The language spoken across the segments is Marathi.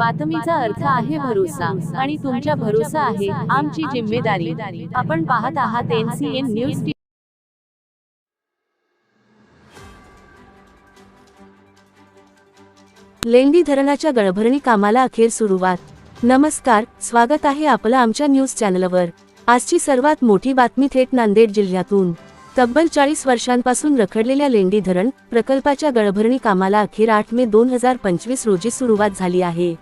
बातमीचा अर्थ आहे भरोसा आणि तुमच्या भरोसा आहे आमची जिम्मेदारी. आपण पाहत आहात एनसीएन न्यूज लेंडी धरणाच्या गळभरणी कामाला अखेर सुरुवात. नमस्कार स्वागत आहे आपलं आमच्या न्यूज चॅनलवर. आजची सर्वात मोठी बातमी थेट नांदेड जिल्ह्यातून. तब्बल चाळीस वर्षांपासून रखडलेल्या लेंडी धरण प्रकल्पाच्या गळभरणी कामाला अखेर आठ मे दोन हजार पंचवीस रोजी सुरुवात झाली आहे.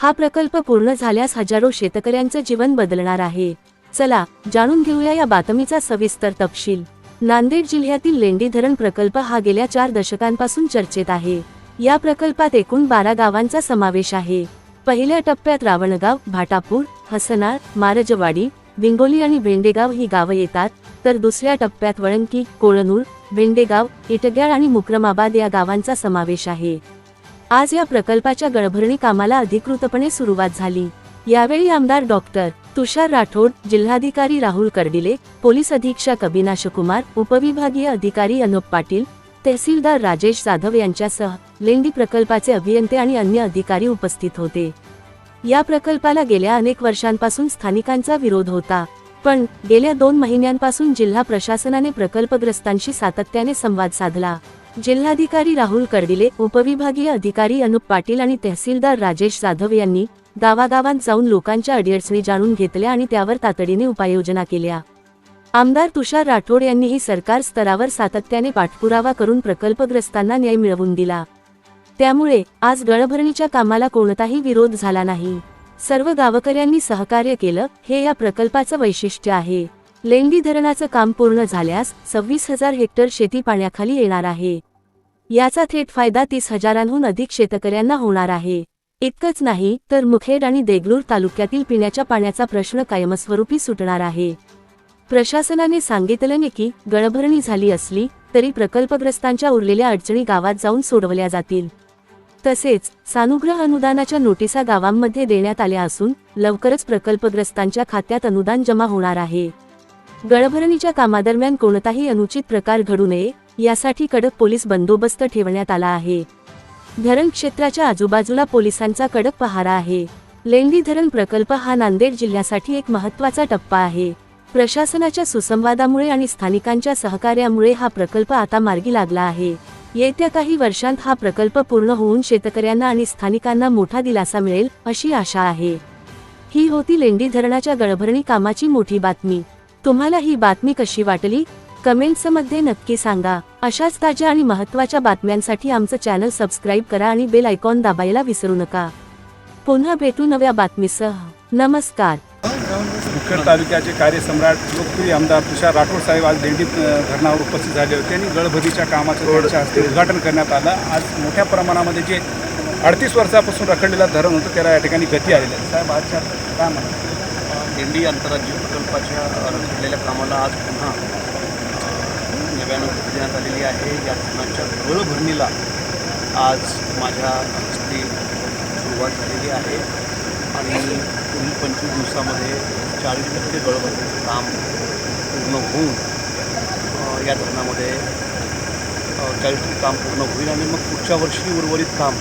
हा प्रकल्प पूर्ण झाल्यास हजारो शेतकऱ्यांचं जीवन बदलणार आहे. चला जाणून घेऊया या बातमीचा सविस्तर तपशील. नांदेड जिल्ह्यातील लेंडी धरण प्रकल्प हा गेल्या चार दशकांपासून चर्चेत आहे. या प्रकल्पात एकूण बारा गावांचा समावेश आहे. पहिल्या टप्प्यात रावणगाव भाटापूर हसनाळ मारजवाडी विंगोली आणि भेंडेगाव ही गावं येतात तर दुसऱ्या टप्प्यात वळंकी कोळनूर भेंडेगाव इटग्याळ आणि मुक्रमाबाद या गावांचा समावेश आहे. आज या प्रकल्पाच्या गळभरणी कामाला अधिकृतपणे सुरुवात झाली. यावेळी आमदार डॉक्टर तुषार राठोड जिल्हाधिकारी राहुल कर्डिले पोलीस अधीक्षक अविनाश कुमार उपविभागीय अधिकारी अनुप पाटील तहसीलदार राजेश जाधव यांच्यासह लेंडी प्रकल्पाचे अभियंते आणि अन्य अधिकारी उपस्थित होते. या प्रकल्पाला गेल्या अनेक वर्षांपासून स्थानिकांचा विरोध होता पण गेल्या दोन महिन्यांपासून जिल्हा प्रशासनाने प्रकल्पग्रस्तांशी सातत्याने संवाद साधला. जिल्हाधिकारी राहुल कर्डिले उपविभागीय अधिकारी अनुप पाटील आणि तहसीलदार राजेश जाधव यांनी गावागावांत जाऊन लोकांच्या अडीअडचणी जाणून घेतल्या आणि त्यावर तातडीने उपाययोजना केल्या. आमदार तुषार राठोड यांनीही सरकार स्तरावर सातत्याने पाठपुरावा करून प्रकल्पग्रस्तांना न्याय मिळवून दिला. त्यामुळे आज गळभरणीच्या कामाला कोणताही विरोध झाला नाही. सर्व गावकऱ्यांनी सहकार्य केलं हे या प्रकल्पाचं वैशिष्ट्य आहे. लेंडी धरणाचं काम पूर्ण झाल्यास सव्वीस हजार हेक्टर शेती पाण्याखाली येणार आहे. याचा थेट फायदा तीस हजारांहून अधिक शेतकऱ्यांना होणार आहे. इतकंच नाही तर मुखेड आणि देगलूर तालुक्यातील पिण्याच्या पाण्याचा प्रश्न कायमस्वरूपी सुटणार आहे. प्रशासनाने सांगितल्याने की गळभरणी झाली असली तरी प्रकल्पग्रस्तांच्या उरलेल्या अडचणी गावात जाऊन सोडवल्या जातील. तसेच सानुग्रह अनुदानाच्या नोटिसा गावांमध्ये देण्यात आल्या असून लवकरच प्रकल्पग्रस्तांच्या खात्यात अनुदान जमा होणार आहे. गळभरणीच्या कामादरम्यान कोणताही अनुचित प्रकार घडू नये यासाठी कडक पोलीस बंदोबस्त ठेवण्यात आला आहे. धरण क्षेत्राच्या आजूबाजूला पोलिसांचा कडक पहारा आहे. लेंडी धरण प्रकल्प हा नांदेड जिल्ह्यासाठी एक महत्त्वाचा टप्पा आहे. प्रशासनाच्या सुसंवादामुळे आणि स्थानिकांच्या सहकार्यामुळे हा प्रकल्प आता मार्गी लागला आहे. येत्या काही वर्षांत हा प्रकल्प पूर्ण होऊन शेतकऱ्यांना आणि स्थानिकांना मोठा दिलासा मिळेल अशी आशा आहे. ही होती लेंडी धरणाच्या गळभरणी कामाची मोठी बातमी. तुम्हाला ही बातमी कशी वाटली? कमेंट्समध्ये नक्की सांगा. अशाच ताज्या आणि महत्त्वाच्या बातम्यांसाठी आमचं चॅनल सबस्क्राईब करा आणि बेल आयकॉन दाबायला विसरू नका. पुन्हा भेटू नव्या बातमीसह. नमस्कार. मुखेड तालुक्याचे कार्यसम्राट लोकप्रिय आमदार तुषार राठोड साहेब आज दिंडी धरणावर उपस्थित झाले होते आणि गळभरीच्या कामाचं त्यांच्या हस्ते उद्घाटन करण्यात आलं. आज मोठ्या प्रमाणामध्ये जे अडतीस वर्षापासून रखडलेलं धरण होतं त्याला या ठिकाणी गती आलेली आहे. साहेब आजच्या काय म्हणा दिंडी अंतराज्य प्रकल्पाच्या रखडलेल्या कामाला आज पुन्हा नव्यानं गती देण्यात आलेली आहे. या धरणाच्या गळभरणीला आज माझ्या हस्ते सुरुवात झालेली आहे. आणि पुढील पंचवीस दिवसामध्ये चाळीस टक्के गळभरणीचं काम पूर्ण होऊन या धरणामध्ये चाळीस टक्के काम पूर्ण होईल आणि मग पुढच्या वर्षी उर्वरित काम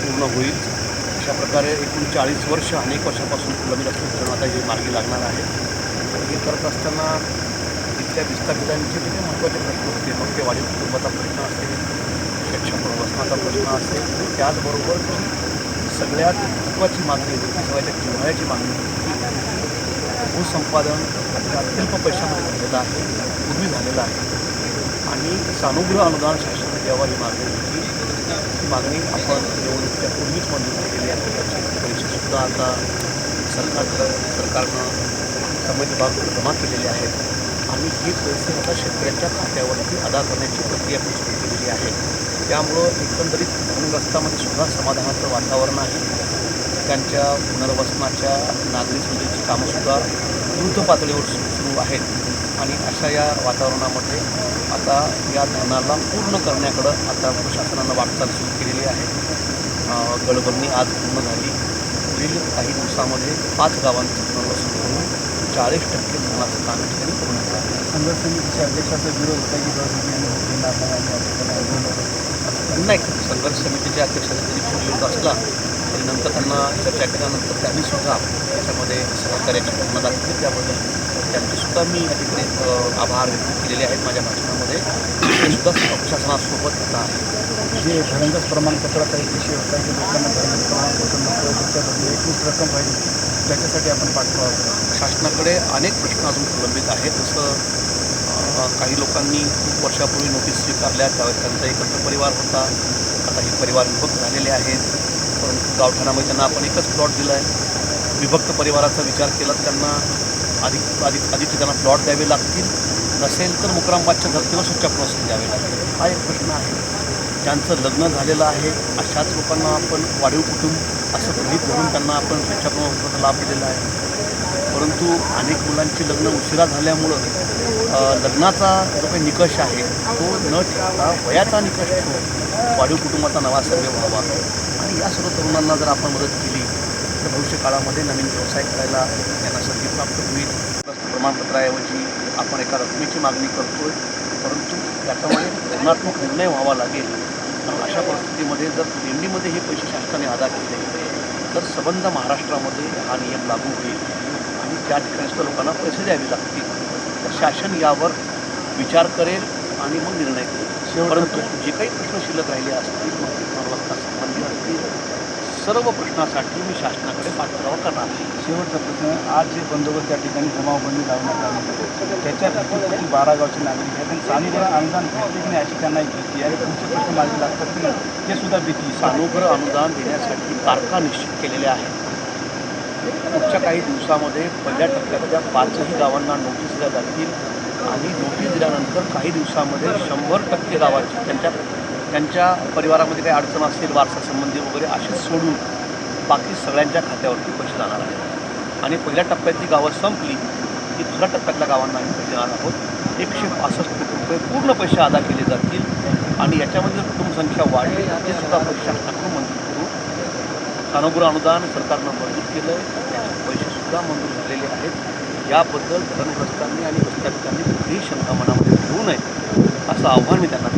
पूर्ण होईल. अशा प्रकारे एकूण चाळीस वर्ष अनेक वर्षापासून फुलंबी लक्ष्मी धरण आता हे मार्गी लागणार आहे. हे करत असताना इथल्या विस्थापितांचे किती महत्त्वाचे प्रश्न होते? मग ते वाढीव कुटुंबाचा प्रश्न असेल शिक्षण प्रवासनाचा प्रश्न असेल आणि त्याचबरोबर सगळ्यात महत्त्वाची मागणी होती सगळ्याच्या जिव्हाळ्याची मागणी होती भूसंपादन अत्यल्प पैशामध्ये झालेलं आहे पूर्वी झालेलं आहे. आणि सानुग्रह अनुदान शासनाने द्यावं ही मागणी होती. ही मागणी आपण निवडणुकीच्या पूर्वीच मंजूर केलेली आहे. त्याचे पैसेसुद्धा आता सरकारकडं सरकारनं संबंधित भाग जमा केलेले आहेत. आणि हे पैसे आता शेतकऱ्यांच्या खात्यावरती अदा करण्याची प्रक्रिया पण सुरू केलेली आहे. त्यामुळं एकंदरीत धरणग्रस्तामध्ये सुद्धा समाधानाचं वातावरण आहे. त्यांच्या पुनर्वसनाच्या नागरी सुविधेची कामंसुद्धा द्रुत पातळीवर सुरू सुरू आहेत. आणि अशा या वातावरणामध्ये आता या धरणाला पूर्ण करण्याकडं आता प्रशासनानं वाटचाल सुरू केलेली आहे. गडबडणी आज पूर्ण झाली. पुढील काही दिवसामध्ये पाच गावांचं पुनर्वसन चाळीस टक्के धरणाचं काम ठिकाणी पूर्ण झालं संघर्ष समितीच्या अध्यक्षाचा विरोध होता की नाही संघर्ष समितीच्या अध्यक्षाचा जरी विरोध असला आणि नंतर त्यांना चर्चा केल्यानंतर त्यांनी सुद्धा त्याच्यामध्ये सहकार्याची भावना दाखवली त्याबद्दल त्यांचे सुद्धा मी या ठिकाणी आभार व्यक्त केलेले आहेत माझ्या भाषणामध्ये. ते सुद्धा प्रशासनासोबत आता आहे. जे भरंदाज प्रमाणपत्राचा एक विषय होता की लोकांना भरंदाज प्रमाणपत्र नको त्याच्या बदली एकवीस रक्कम पाहिजे त्याच्यासाठी आपण करू. शासनाकडे अनेक प्रश्न अजून प्रलंबित आहेत. जसं काही लोकांनी खूप वर्षापूर्वी नोटीस स्वीकारल्या त्यावेळेस त्यांचा एकत्र परिवार होता. आता हे परिवार विभक्त झालेले आहेत. आपण गावठाणामध्ये त्यांना आपण एकच प्लॉट दिला आहे विभक्त परिवाराचा विचार केला त्यांना अधिक अधिक अधिक त्यांना प्लॉट द्यावे लागतील. नसेल तर मुक्रामबादच्या धर्तीवर सुच्च्या प्रोसेस द्यावे लागतील. हा एक प्रश्न आहे. ज्यांचं लग्न झालेलं आहे अशाच लोकांना आपण वाढीव कुटुंब असं गृहित धरून त्यांना आपण स्वच्छ प्रमाणपत्राचा लाभ दिलेला आहे. परंतु अनेक मुलांची लग्न उशिरा झाल्यामुळं लग्नाचा जो काही निकष आहे तो न ठेवता वयाचा निकष ठेवून वाढीव कुटुंबाचा नवा सर्वे व्हावा. आणि या सर्व तरुणांना जर आपण मदत केली तर भविष्य काळामध्ये नवीन व्यवसाय करायला त्यांना संधी प्राप्त होईल. प्रमाणपत्राऐवजी आपण एका रकमेची मागणी करतोय परंतु त्याच्यामध्ये धोरणात्मक निर्णय व्हावा लागेल. कारण अशा परिस्थितीमध्ये जर दिंडीमध्ये हे पैसे शासनाने अदा केले तर सबंध महाराष्ट्रामध्ये हा नियम लागू होईल. आणि त्या ठिकाणी लोकांना पैसे द्यावे लागतील. तर शासन यावर विचार करेल आणि मग निर्णय करेल परंतु जे काही प्रश्न शिल्लक राहिले असतील मग मालमत्ता संबंधी असतील. सर्व प्रश्नासाठी मी शासनाकडे पाठपुरावा करणार आहे. शेवटचा प्रश्न आज जे बंदोबस्त त्या ठिकाणी जमावबंदी लावण्यात आली त्याच्यात किती बारा गावचे नागरिक आहेत आणि सानुग्रह अनुदान भेटते की नाही अशी त्यांना भीती आहे. तुमचे प्रश्न मार्गी लागतात की ते सुद्धा भीती सानुग्रह अनुदान देण्यासाठी तारखा निश्चित केलेल्या आहेत. पुढच्या काही दिवसामध्ये पहिल्या टप्प्यातल्या पाचही गावांना नोटीस दिल्या जातील. आणि नोटीस दिल्यानंतर काही दिवसामध्ये शंभर टक्के गावाची त्यांच्या त्यांच्या परिवारामध्ये काही अडचण असेल वारसासंबंधी वगैरे असे सोडून बाकी सगळ्यांच्या खात्यावरती पैसे जाणार आहेत. आणि पहिल्या टप्प्यातली गावं संपली की दुसऱ्या टप्प्यातल्या गावांना आम्ही पैसे देणार आहोत. एकशे पासष्ट कोटी रुपये पूर्ण पैसे अदा केले जातील. आणि याच्यामध्ये जर कुटुंबसंख्या वाढली ते सुद्धा पैसे शासनाकडून मंजूर करू. सानुग्रह अनुदान सरकारनं मंजूर केलं आहे पैसेसुद्धा मंजूर झालेले आहेत. याबद्दल धरणग्रस्तांनी आणि विस्थापितांनी कुठलीही शंका मनामध्ये ठेवू नये असं आव्हान मी त्यांना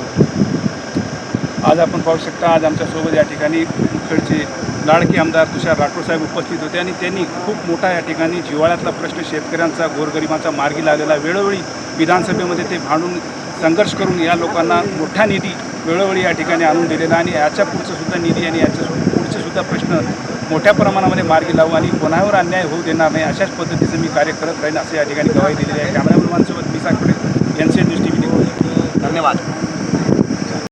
आज आपण पाहू शकता आज आमच्यासोबत या ठिकाणी मुखेडचे लाडके आमदार तुषार राठोड साहेब उपस्थित होते आणि त्यांनी खूप मोठा या ठिकाणी जिव्हाळ्यातला प्रश्न शेतकऱ्यांचा गोरगरिबांचा मार्गी लागलेला वेळोवेळी विधानसभेमध्ये ते भांडून संघर्ष करून या लोकांना मोठा निधी वेळोवेळी या ठिकाणी आणून दिलेला आणि याच्या पुढचं सुद्धा निधी आणि याच्या पुढचेसुद्धा पुढचे सुद्धा प्रश्न मोठ्या प्रमाणामध्ये मार्गी लावू आणि कोणावर अन्याय होऊ देणार नाही अशाच पद्धतीचं मी कार्य करत राहीन असं या ठिकाणी गवाही दिलेली आहे. कॅमेरामॅन मानसोबत मी साकडे यांचे दृष्टी धन्यवाद.